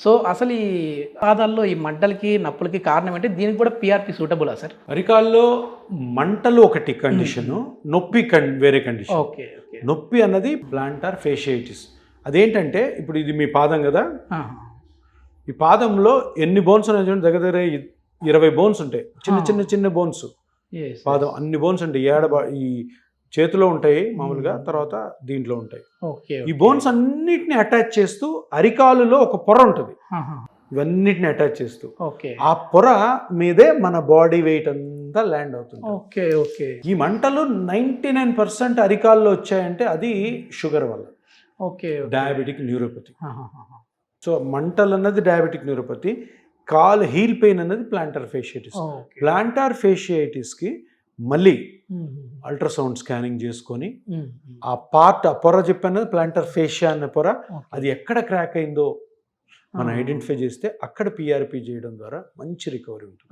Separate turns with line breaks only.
So అసలు ఈ పాదాల్లో ఈ మంటలకి నొప్పులకి కారణం ఏంటి? దీనికి కూడా పిఆర్పి సూటబులా సార్?
అరికాల్లో మంటలు ఒకటి కండిషన్ నొప్పి కన్ వేరే కండిషన్
ఓకే ఓకే.
నొప్పి అన్నది ప్లాంటార్ ఫేషియైటిస్ అదేంటంటే ఇప్పుడు ఇది మీ పాదం కదా? ఈ పాదంలో ఎన్ని బోన్స్ ఉన్నాయి చూడండి దగ్గర దగ్గర ఇరవై బోన్స్ ఉంటాయి. చిన్న. చిన్న చిన్న బోన్స్ పాదం అన్ని బోన్స్ ఉంటాయి. ఏడ ఈ చేతిలో ఉంటాయి మామూలుగా తర్వాత దీంట్లో ఉంటాయి.
ఓకే
ఈ బోన్స్ అన్నిటిని అటాచ్ చేస్తూ అరికాలులో ఒక పొర ఉంటుంది. ఇవన్నిటిని అటాచ్ చేస్తూ. ఆ పొర మీదే మన బాడీ వెయిట్ అంతా ల్యాండ్ అవుతుంది.
Okay okay.
ఈ మంటలు నైంటీ నైన్ పర్సెంట్ అరికాల్లో వచ్చాయంటే అది షుగర్ వల్ల.
Okay
diabetic neuropathy. సో మంటలు అన్నది డయాబెటిక్ న్యూరోపతి కాల్ హీల్ పెయిన్ అన్నది ప్లాంటార్ ఫేషియటిస్. ప్లాంటార్ ఫేషియైటిస్కి మళ్ళీ అల్ట్రాసౌండ్ స్కానింగ్ చేసుకొని ఆ పార్ట్ ఆ పొర చెప్పాను ప్లాంటర్ ఫేషియా అనే పొర అది ఎక్కడ క్రాక్ అయిందో మనం ఐడెంటిఫై చేస్తే అక్కడ పిఆర్పి చేయడం ద్వారా మంచి రికవరీ ఉంటుంది.